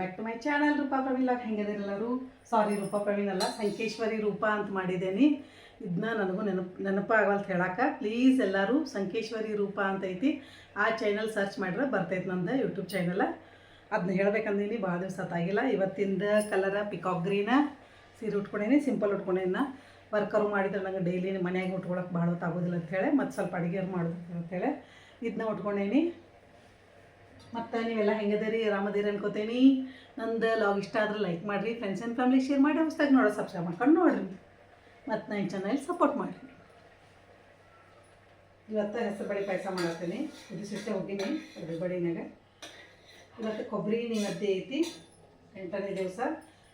Back to my channel Rupa Praveen ಎಲ್ಲರೂ? ಸಾರಿ ರೂಪಾ ಪ್ರವೀಣ್ ಅಲ್ಲ, ಸಂಕೇಶ್ವರಿ ರೂಪಾ ಅಂತ ಮಾಡಿದ್ದೇನೆ. ಇದನ್ನ ನನಗೂ ನೆನಪು ನೆನಪಾಗಲ್ತ ಹೇಳಕ್ಕೆ. ಪ್ಲೀಸ್ ಎಲ್ಲರೂ ಸಂಕೇಶ್ವರಿ ರೂಪಾ ಅಂತ ಐತಿ. ಆ ಚಾನಲ್ ಸರ್ಚ್ ಮಾಡಿದ್ರೆ ಬರ್ತೈತೆ ನಂದು ಯೂಟ್ಯೂಬ್ ಚಾನಲ್ ಅದನ್ನ ಹೇಳ್ಬೇಕಂದೀನಿ ಭಾಳ ದಿವಸ ತಾಗಿಲ್ಲ ಇವತ್ತಿಂದ ಕಲರ ಪಿಕಾಕ್ ಗ್ರೀನ ಸೀರೆ ಉಟ್ಕೊಂಡೇನಿ ಸಿಂಪಲ್ ಉಟ್ಕೊಂಡೇನ. ವರ್ಕರು ಮಾಡಿದ್ರೆ ನಂಗೆ ಡೈಲಿ ಮನೆಯಾಗೆ ಉಟ್ಕೊಳಕ್ಕೆ ಭಾಳ ಹೊತ್ತಾಗೋದಿಲ್ಲ ಅಂತೇಳಿ ಮತ್ತು ಸ್ವಲ್ಪ ಅಡುಗೆ ಮಾಡೋದು ಅಂತೇಳಿ ಇದನ್ನ ಉಟ್ಕೊಂಡೇನಿ. ಮತ್ತು ನೀವೆಲ್ಲ ಹೆಂಗದಿರಿ? ಆರಾಮದಿರಿ ಅನ್ಕೋತೀನಿ. ನಂದು ಲಾಗ್ ಇಷ್ಟ ಆದ್ರೆ ಲೈಕ್ ಮಾಡಿರಿ ಫ್ರೆಂಡ್ಸ್ ಆ್ಯಂಡ್ ಫ್ಯಾಮಿಲಿ ಶೇರ್ ಮಾಡಿ ಹೊಸ್ದಾಗಿ ನೋಡೋ ಸಬ್ಸ್ಕ್ರೈಬ್ ಮಾಡ್ಕೊಂಡು ನೋಡಿರಿ. ಮತ್ತು ನನ್ನ ಚಾನಲ್ ಸಪೋರ್ಟ್ ಮಾಡಿರಿ. ಇವತ್ತು ಹೆಸರು ಬಡಿ ಪಾಯಸ ಮಾಡತ್ತೀನಿ. ಸಿಟ್ಟೆ ಹೋಗಿನಿ ಅದ್ರ ಬಡಿನಾಗ ಇವತ್ತು ಕೊಬ್ಬರಿ ನೈವೇದ್ಯ ಐತಿ, ಎಂಟನೇ ದಿವಸ.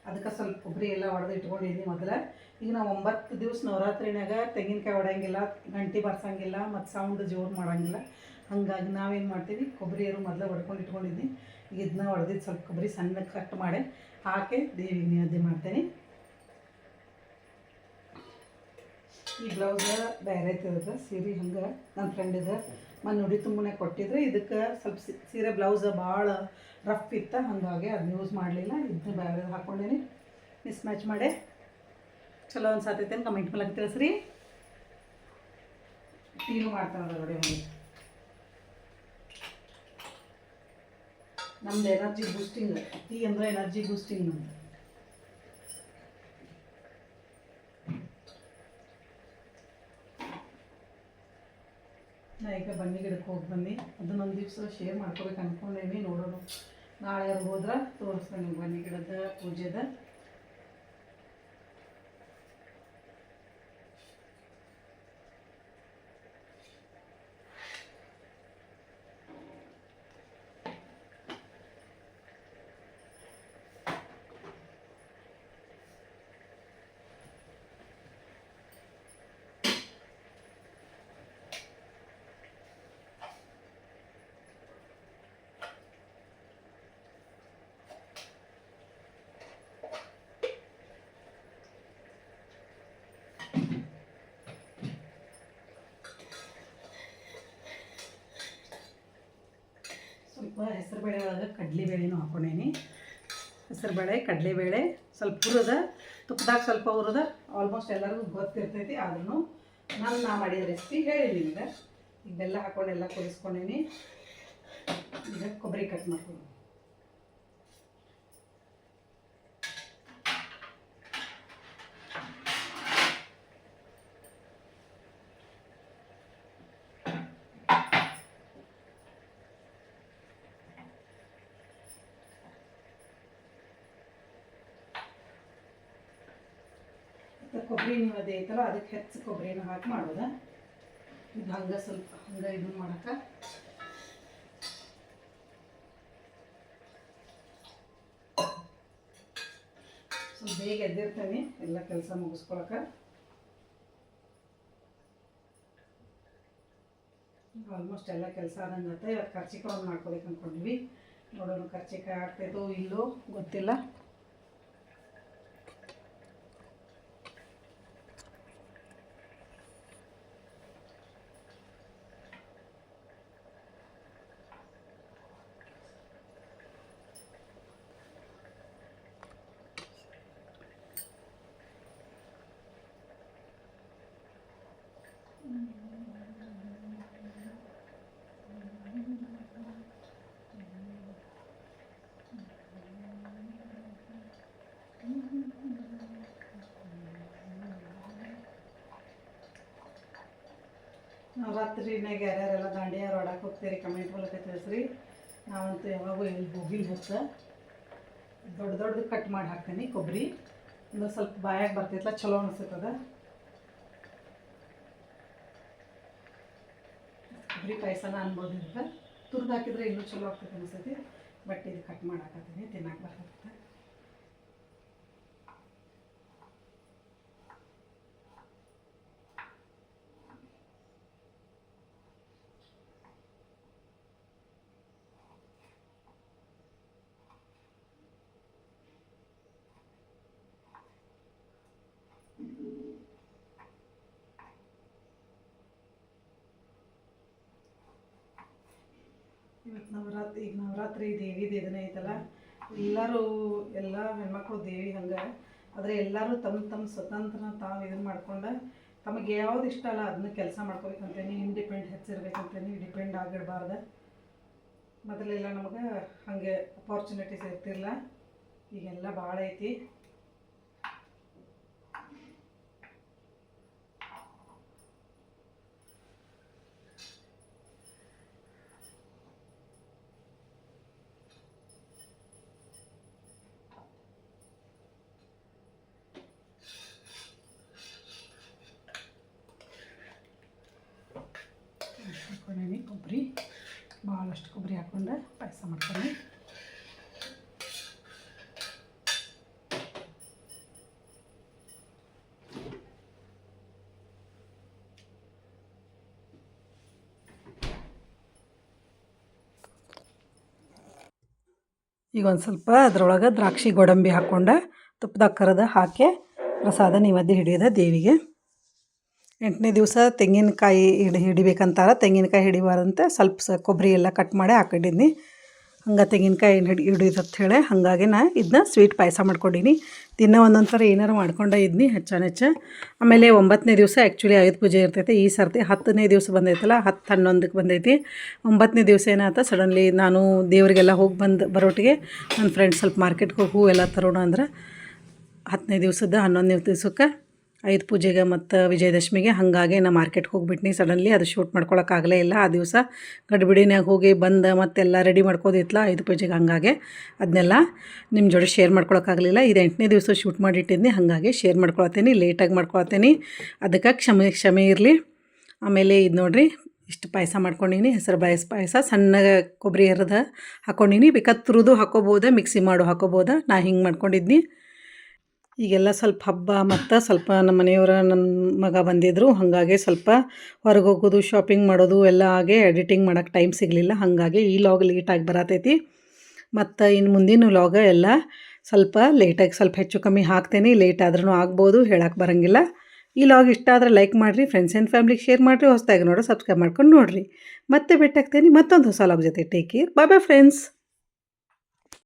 ಅದಕ್ಕೆ ಸ್ವಲ್ಪ ಕೊಬ್ಬರಿ ಎಲ್ಲ ಹೊಡೆದು ಇಟ್ಕೊಂಡಿದ್ದೀನಿ ಮೊದಲು. ಈಗ ನಾವು ಒಂಬತ್ತು ದಿವಸ ನವರಾತ್ರಿನಾಗ ತೆಂಗಿನಕಾಯಿ ಹೊಡಂಗಿಲ್ಲ ಗಂಟಿ ಬರ್ಸಂಗಿಲ್ಲ, ಮತ್ತು ಸೌಂಡ್ ಜೋರು ಮಾಡಂಗಿಲ್ಲ. ಹಾಗಾಗಿ ನಾವೇನು ಮಾಡ್ತೀವಿ? ಕೊಬ್ಬರಿ ಏರು ಮೊದಲೇ ಹೊಡ್ಕೊಂಡು ಇಟ್ಕೊಂಡಿದ್ದೀನಿ ಈಗ ಇದನ್ನ ಹೊಡೆದಿದ್ದು ಸ್ವಲ್ಪ ಕೊಬ್ಬರಿ ಸಣ್ಣಕ್ಕೆ ಕಟ್ ಮಾಡಿ ಹಾಕಿ ದೇವಿಗೆ ನಿಯೋಜನೆ ಮಾಡ್ತೇನೆ. ಈ ಬ್ಲೌಸ್ ಬೇರೆ ಐತದ ಸೀರೆ ಹಂಗೆ. ನನ್ನ ಫ್ರೆಂಡ್ ಇದ್ದ ಮನೆ ನುಡಿ ತುಂಬನೇ ಕೊಟ್ಟಿದ್ರೆ. ಇದಕ್ಕೆ ಸ್ವಲ್ಪ ಸೀರೆ ಬ್ಲೌಸ್ ಭಾಳ ರಫ್ ಇತ್ತು. ಹಂಗಾಗಿ ಅದನ್ನ ಯೂಸ್ ಮಾಡಲಿಲ್ಲ. ಇದನ್ನ ಬೇರೆ ಹಾಕ್ಕೊಂಡೇನಿ ಮಿಸ್ ಮ್ಯಾಚ್ ಮಾಡಿ. ಚಲೋ ಅನ್ಸಾತೈತೆ ಕಮೆಂಟ್ ಮೂಲಕ ತಿಳಿಸ್ರಿ. ಟೀನು ಮಾಡ್ತಾರೆ ನೋಡಿ ಒಂದು ನಮ್ದು ಎನರ್ಜಿ ಬೂಸ್ಟಿಂಗ್ ಟೀ ಅಂದ್ರೆ ಎನರ್ಜಿ ಬೂಸ್ಟಿಂಗ್ ನಮ್ದು. ನಾ ಈಗ ಬನ್ನಿ ಗಿಡಕ್ಕೆ ಹೋಗಿ ಬನ್ನಿ. ಅದನ್ನೊಂದು ದಿವಸ ಶೇರ್ ಮಾಡ್ಕೋಬೇಕು ಅಂದ್ಕೊಂಡೇನಿ ನೋಡೋಣ. ನಾಳೆ ಹೋದ್ರೆ ತೋರಿಸ್ತೇನೆ ಬನ್ನಿ ಗಿಡದ ಪೂಜೆದ ಸ್ವಲ್ಪ ಹೆಸರುಬೇಳೆ ಒಳಗೆ ಕಡಲೆಬೇಳೆನೂ ಹಾಕೊಂಡೇನಿ. ಹೆಸರುಬೇಳೆ, ಕಡಲೆಬೇಳೆ ಸ್ವಲ್ಪ ಹುರಿದ, ತುಪ್ಪದಾಗ ಸ್ವಲ್ಪ ಹುರಿದ ಆಲ್ಮೋಸ್ಟ್ ಎಲ್ಲರಿಗೂ ಗೊತ್ತಿರ್ತೈತಿ ಆದ್ರೂ ನಾನು ನಾ ಮಾಡಿದ ರೆಸಿಪಿ ಹೇಳಿ ನಿಮ್ಗೆ. ಈಗ ಬೆಲ್ಲ ಹಾಕೊಂಡು ಎಲ್ಲ ಕುದಿಸ್ಕೊಂಡೇನಿ. ಈಗ ಕೊಬ್ಬರಿ ಕಟ್ ಮಾಡ್ಕೊಂಡು ಕೊಬ್ಬರಿ ಅದೇ ಐತಲ್ಲ, ಅದಕ್ಕೆ ಹೆಚ್ಚು ಕೊಬ್ಬರಿನ ಹಾಕಿ ಮಾಡೋದ? ಇದು ಹಂಗೆ ಸ್ವಲ್ಪ ಹಂಗೆ ಇದು ಮಾಡಕ್ಕೆ ಸ್ವಲ್ಪ ಬೇಗ ಎದ್ದಿರ್ತೇನೆ, ಎಲ್ಲ ಕೆಲಸ ಮುಗಿಸ್ಕೊಳಕ್ಕೆ ಆಲ್ಮೋಸ್ಟ್ ಎಲ್ಲ ಕೆಲಸ ಆದಂಗೆ ಇವತ್ತು ಕರ್ಚಿಕಾಯಿ ಒಂದು ಮಾಡ್ಕೋಬೇಕು ಅಂದ್ಕೊಂಡ್ವಿ ನೋಡೋಣ ಖರ್ಚಿಕಾಯಿ ಆಗ್ತೈತೋ ಇಲ್ಲೋ ಗೊತ್ತಿಲ್ಲ. ನವರಾತ್ರಿನಾಗ ಯಾರ್ಯಾರೆಲ್ಲ ದಾಂಡಿಯಾರು ಆಡಕ್ಕೆ ಹೋಗ್ತೀರಿ ಕಮೆಂಟ್ ಮೂಲಕ ತಿಳಿಸ್ರಿ. ನಾವಂತೂ ಯಾವಾಗೂ ಎಲ್ಲಿ ಹೋಗಿಲ್ ಹೊತ್ತು ದೊಡ್ಡ ದೊಡ್ಡದು ಕಟ್ ಮಾಡಿ ಹಾಕ್ತೀನಿ, ಕೊಬ್ಬರಿ. ಇನ್ನೂ ಸ್ವಲ್ಪ ಬಾಯಾಗಿ ಬರ್ತೈತಲ್ಲ, ಚಲೋ ಅನಿಸ್ತದ ಕೊಬ್ಬರಿ ಪಾಯಸನ ಅನ್ಬೋದು ಇದಕ್ಕೆ ತುರ್ದು ಹಾಕಿದ್ರೆ ಇನ್ನೂ ಚಲೋ ಆಗ್ತೈತೆ ಅನಿಸ್ತೈತಿ. ಬಟ್ ಇದು ಕಟ್ ಮಾಡಿ ಹಾಕತ್ತೀನಿ ತಿನ್ನಕ್ಕೆ ಬರ್ತೈತೆ. ಇವತ್ತು ನವರಾತ್ರಿ, ಈಗ ನವರಾತ್ರಿ ದೇವಿದು ಇದನ್ನ ಐತಲ್ಲ, ಎಲ್ಲರೂ, ಎಲ್ಲ ಹೆಣ್ಮಕ್ಳು ದೇವಿ ಹಂಗೆ, ಆದರೆ ಎಲ್ಲರೂ ತಮ್ಮ ತಮ್ಮ ಸ್ವತಂತ್ರ ತಾವು ಇದನ್ನು ಮಾಡ್ಕೊಂಡು, ತಮಗೆ ಯಾವ್ದು ಇಷ್ಟ ಅಲ್ಲ ಅದನ್ನ ಕೆಲಸ ಮಾಡ್ಕೋಬೇಕಂತೇನಿ ಇಂಡಿಪೆಂಡ್ ಹೆಚ್ಚಿರ್ಬೇಕಂತೇನಿ ಡಿಪೆಂಡ್ ಆಗಿಡಬಾರ್ದು ಮೊದಲೆಲ್ಲ ನಮಗೆ ಹಾಗೆ ಅಪಾರ್ಚುನಿಟೀಸ್ ಇರ್ತಿಲ್ಲ ಈಗೆಲ್ಲ ಭಾಳ ಐತಿ. ಹಾಕೊಂಡೇನಿ ಕೊಬ್ಬರಿ. ಭಾಳಷ್ಟು ಕೊಬ್ಬರಿ ಹಾಕ್ಕೊಂಡು. ಪಾಯಸ ಮಾಡ್ತೀನಿ ಈಗ ಒಂದು ಸ್ವಲ್ಪ ಅದರೊಳಗೆ ದ್ರಾಕ್ಷಿ ಗೋಡಂಬಿ ಹಾಕ್ಕೊಂಡು. ತುಪ್ಪದಾಗ ಕರೆದು ಹಾಕಿ ಪ್ರಸಾದ ನೈವೇದ್ಯ ಹಿಡಿಯೋದ ದೇವಿಗೆ. ಎಂಟನೇ ದಿವಸ ತೆಂಗಿನಕಾಯಿ ಹಿಡಿ, ಹಿಡಿಬೇಕಂತಾರ, ತೆಂಗಿನಕಾಯಿ ಹಿಡಿಬಾರ್ದಂತೆ ಸ್ವಲ್ಪ ಸ ಕೊಬ್ಬರಿ ಎಲ್ಲ ಕಟ್ ಮಾಡಿ ಹಾಕೊಂಡಿದ್ನಿ. ಹಂಗೆ ತೆಂಗಿನಕಾಯಿ ಹಿಡಿ ಹಿಡಿಯೋದು ಹೇಳಿ ಹಾಗಾಗಿ ನಾ ಇದನ್ನ ಸ್ವೀಟ್ ಪಾಯಸ ಮಾಡ್ಕೊಂಡೀನಿ. ದಿನ ಒಂದೊಂದು ಥರ ಏನಾರು ಮಾಡ್ಕೊಂಡೇ ಇದ್ನಿ ಹೆಚ್ಚಾನೆಚ್ಚ ಆಮೇಲೆ ಒಂಬತ್ತನೇ ದಿವಸ ಆ್ಯಕ್ಚುಲಿ ಆಯುಧ ಪೂಜೆ ಇರ್ತೈತೆ. ಈ ಸರ್ತಿ ಹತ್ತನೇ ದಿವಸ ಬಂದೈತಲ್ಲ, ಹತ್ತು ಹನ್ನೊಂದಕ್ಕೆ ಬಂದೈತಿ. ಒಂಬತ್ತನೇ ದಿವಸ ಏನಾಯ್ತು ಸಡನ್ಲಿ ನಾನು ದೇವರಿಗೆಲ್ಲ ಹೋಗಿ ಬಂದು ಬರೋಟಿಗೆ ನನ್ನ ಫ್ರೆಂಡ್ಸ್ ಸ್ವಲ್ಪ ಮಾರ್ಕೆಟ್ಗೆ ಹೋಗಿ ಎಲ್ಲ ತರೋಣ ಅಂದ್ರೆ ಹತ್ತನೇ ದಿವಸದ ಹನ್ನೊಂದನೇ ದಿವ್ಸಕ್ಕೆ ಐದು ಪೂಜೆಗೆ ಮತ್ತು ವಿಜಯದಶಮಿಗೆ ಹಾಗಾಗಿ ನಾ ಮಾರ್ಕೆಟ್ಗೆ ಹೋಗಿಬಿಟ್ನಿ. ಸಡನ್ಲಿ ಅದು ಶೂಟ್ ಮಾಡ್ಕೊಳಕ್ಕಾಗಲೇ ಇಲ್ಲ. ಆ ದಿವಸ ಗಡ್ಬಿಡಿನಾಗ ಹೋಗಿ ಬಂದು ಮತ್ತೆಲ್ಲ ರೆಡಿ ಮಾಡ್ಕೋದಿತ್ತಲ್ಲ ಐದು ಪೂಜೆಗೆ ಹಂಗಾಗಿ ಅದನ್ನೆಲ್ಲ ನಿಮ್ಮ ಜೋಡಿ ಶೇರ್ ಮಾಡ್ಕೊಳಕ್ಕಾಗಲಿಲ್ಲ ಇದು ಎಂಟನೇ ದಿವಸ ಶೂಟ್ ಮಾಡಿಟ್ಟಿದ್ನಿ. ಹಾಗಾಗಿ ಶೇರ್ ಮಾಡ್ಕೊಳತ್ತೀನಿ ಲೇಟಾಗಿ ಮಾಡ್ಕೊಳತ್ತೀನಿ. ಅದಕ್ಕೆ ಕ್ಷಮೆ ಕ್ಷಮೆ ಇರಲಿ. ಆಮೇಲೆ ಇದು ನೋಡಿರಿ, ಇಷ್ಟು ಪಾಯಸ ಮಾಡ್ಕೊಂಡಿನಿ. ಹೆಸರು ಬಾಯಸ್ ಪಾಯಸ ಸಣ್ಣ ಕೊಬ್ಬರಿ ಹರಿದ ಹಾಕ್ಕೊಂಡೀನಿ ಬೇಕಾದ ತುರಿದು ಹಾಕೋಬೋದ ಮಿಕ್ಸಿ ಮಾಡು ಹಾಕೋಬೋದ. ನಾ ಹಿಂಗೆ ಮಾಡ್ಕೊಂಡಿದ್ನಿ. ಈಗೆಲ್ಲ ಸ್ವಲ್ಪ ಹಬ್ಬ ಮತ್ತು ಸ್ವಲ್ಪ ನಮ್ಮ ಮನೆಯವರ ನನ್ನ ಮಗ ಬಂದಿದ್ದರು ಹಾಗಾಗಿ ಸ್ವಲ್ಪ ಹೊರಗೆ ಹೋಗೋದು ಶಾಪಿಂಗ್ ಮಾಡೋದು ಎಲ್ಲ ಹಾಗೆ ಎಡಿಟಿಂಗ್ ಮಾಡೋಕ್ಕೆ ಟೈಮ್ ಸಿಗಲಿಲ್ಲ, ಹಾಗಾಗಿ ಈ ಲಾಗ್ ಲೇಟಾಗಿ ಬರತೈತಿ. ಮತ್ತು ಇನ್ನು ಮುಂದಿನ ಲಾಗ ಎಲ್ಲ ಸ್ವಲ್ಪ ಲೇಟಾಗಿ ಸ್ವಲ್ಪ ಹೆಚ್ಚು ಕಮ್ಮಿ ಹಾಕ್ತೇನೆ ಲೇಟ್ ಆದ್ರೂ ಆಗ್ಬೋದು ಹೇಳಕ್ಕೆ ಬರೋಂಗಿಲ್ಲ. ಈ ಲಾಗ್ ಇಷ್ಟ ಆದರೆ ಲೈಕ್ ಮಾಡಿರಿ ಫ್ರೆಂಡ್ಸ್ ಆ್ಯಂಡ್ ಫ್ಯಾಮ್ಲಿಗೆ ಶೇರ್ ಮಾಡಿರಿ, ಹೊಸದಾಗಿ ನೋಡೋ ಸಬ್ಸ್ಕ್ರೈಬ್ ಮಾಡ್ಕೊಂಡು ನೋಡಿರಿ. ಮತ್ತೆ ಭೇಟಿ ಆಗ್ತೇನೆ ಮತ್ತೊಂದು ಹೊಸ ಲಾಗ್ ಜೊತೆ. Take care bye bye friends